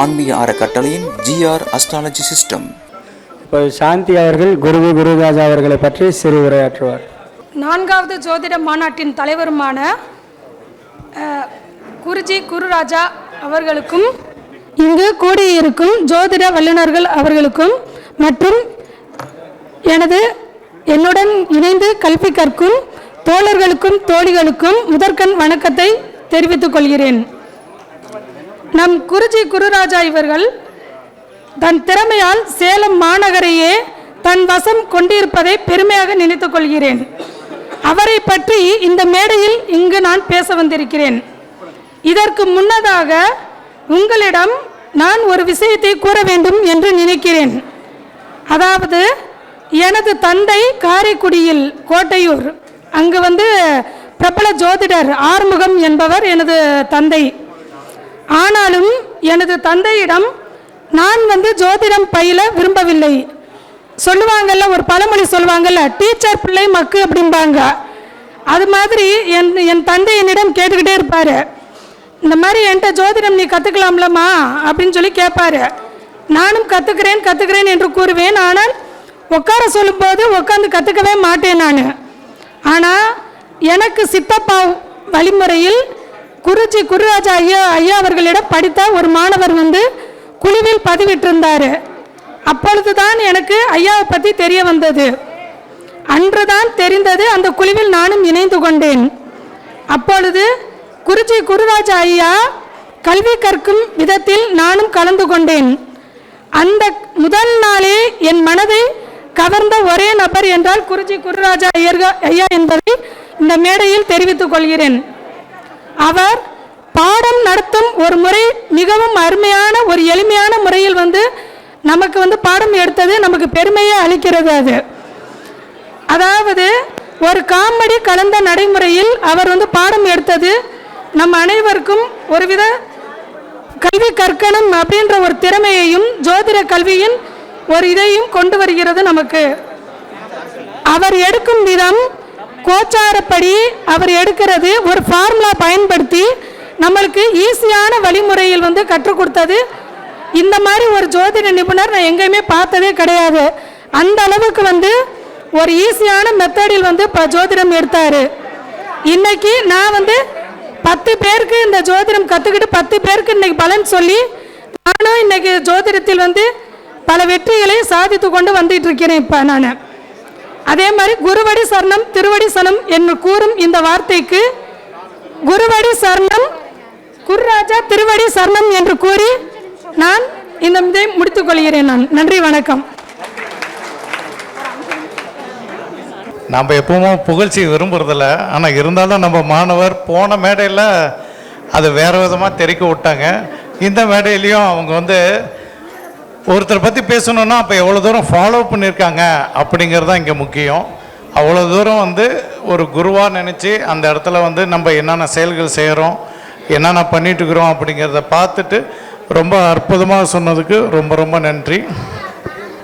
ஆன்மீக அறக்கட்டளையின் GR astrology system இப்போ சாந்தி அவர்கள் குருவு குருராஜா அவர்களை பற்றி சிறு உரையாற்றுவார் நான்காவது ஜோதிட மாநாட்டின் தலைவருமான குருஜி குருராஜா அவர்களுக்கும் இங்கு கூடியிருக்கும் ஜோதிட வல்லுநர்கள் அவர்களுக்கும் மற்றும் எனது என்னுடன் இணைந்து கல்வி கற்கும் தோழர்களுக்கும் தோழிகளுக்கும் முதற்கண் வணக்கத்தை தெரிவித்துக் கொள்கிறேன். நம் குருஜி குருராஜா இவர்கள் தன் திறமையால் சேலம் மாநகரையே தன் வசம் கொண்டிருப்பதை பெருமையாக நினைத்துக் கொள்கிறேன். அவரை பற்றி இந்த மேடையில் இங்கு நான் பேச வந்திருக்கிறேன். இதற்கு முன்னதாக உங்களிடம் நான் ஒரு விஷயத்தை கூற வேண்டும் என்று நினைக்கிறேன். அதாவது எனது தந்தை காரைக்குடியில் கோட்டையூர் அங்கு வந்து பிரபல ஜோதிடர் ஆறுமுகம் என்பவர் எனது தந்தை. ஆனாலும் எனது தந்தையிடம் நான் வந்து ஜோதிடம் பயில விரும்பவில்லை. சொல்லுவாங்கல்ல ஒரு பழமொழி சொல்லுவாங்கல்ல டீச்சர் பிள்ளை மக்கு அப்படிம்பாங்க. அது மாதிரி என் என் தந்தை என்னிடம் கேட்டுக்கிட்டே இருப்பார். இந்த மாதிரி என்கிட்ட ஜோதிடம் நீ கற்றுக்கலாம்லம்மா அப்படின்னு சொல்லி கேட்பாரு நானும் கற்றுக்கிறேன் கற்றுக்கிறேன் என்று கூறுவேன். ஆனால் உட்கார சொல்லும்போது உட்காந்து கற்றுக்கவே மாட்டேன் நான். ஆனால் எனக்கு சித்தப்பா வழிமுறையில் குறிச்சி குருராஜா ஐயா ஐயா அவர்களிடம் படித்த ஒரு மாணவர் வந்து குழுவில் பதிவிட்டிருந்தார். அப்பொழுதுதான் எனக்கு ஐயாவை பற்றி தெரிய வந்தது. அன்று தான் தெரிந்தது அந்த குழுவில் நானும் இணைந்து கொண்டேன். அப்பொழுது குறிச்சி குருராஜா ஐயா கல்வி கற்கும் விதத்தில் நானும் கலந்து கொண்டேன். அந்த முதல் நாளே என் மனதை கவர்ந்த ஒரே நபர் என்றால் குருஜி குருராஜா ஐயர்க- ஐயா என்பதை இந்த மேடையில் தெரிவித்துக் கொள்கிறேன். அவர் பாடம் நடத்தும் ஒரு முறை மிகவும் அருமையான ஒரு எளிமையான முறையில் வந்து நமக்கு வந்து பாடம் எடுத்தது நமக்கு பெருமையை அளிக்கிறது அது. அதாவது ஒரு காமெடி கலந்த நடைமுறையில் அவர் வந்து பாடம் எடுத்தது நம் அனைவருக்கும் ஒருவித கல்வி கற்கணும் அப்படின்ற ஒரு திறமையையும் ஜோதிட கல்வியின் ஒரு இதையும் கொண்டு வருகிறது நமக்கு. அவர் எடுக்கும் விதம் கோச்சாரப்படி அவர் எடுக்கிறது ஒரு ஃபார்முலா பயன்படுத்தி நம்மளுக்கு ஈஸியான வழிமுறையில் வந்து கற்றுக் கொடுத்தது. இந்த மாதிரி ஒரு ஜோதிட நிபுணர் நான் எங்கேயுமே பார்த்ததே கிடையாது. அந்த அளவுக்கு வந்து ஒரு ஈஸியான மெத்தடில் வந்து இப்போ ஜோதிடம் எடுத்தார். இன்னைக்கு நான் வந்து பத்து பேருக்கு இந்த ஜோதிடம் கற்றுக்கிட்டு பத்து பேருக்கு இன்னைக்கு பலன் சொல்லி நானும் இன்னைக்கு ஜோதிடத்தில் வந்து பல வெற்றிகளை சாதித்து கொண்டு வந்துட்டு இருக்கிறேன் இப்போ நான். அதே மாதிரி குருவடி சரணம் திருவடி சரணம் என்று கூறும் இந்த வார்த்தைக்கு குருவடி சரணம் குருராஜா திருவடி சரணம் என்று கூறி நான் இந்த இதை முடித்துக் கொள்கிறேன் நான். நன்றி வணக்கம். நம்ம எப்பவும் புகழ்ச்சி விரும்புறதில்ல. ஆனால் இருந்தாலும் நம்ம மாணவர் போன மேடையில் அது வேறு விதமாக தெரிக்க விட்டாங்க. இந்த மேடையிலையும் அவங்க வந்து ஒருத்தரை பற்றி பேசணுன்னா அப்போ எவ்வளோ தூரம் ஃபாலோ பண்ணியிருக்காங்க அப்படிங்கிறது தான் இங்கே முக்கியம். அவ்வளோ தூரம் வந்து ஒரு குருவாக நினச்சி அந்த இடத்துல வந்து நம்ம என்னென்ன செயல்கள் செய்கிறோம் என்னென்ன பண்ணிட்டுருக்குறோம் அப்படிங்கிறத பார்த்துட்டு ரொம்ப அற்புதமாக சொன்னதுக்கு ரொம்ப ரொம்ப நன்றி.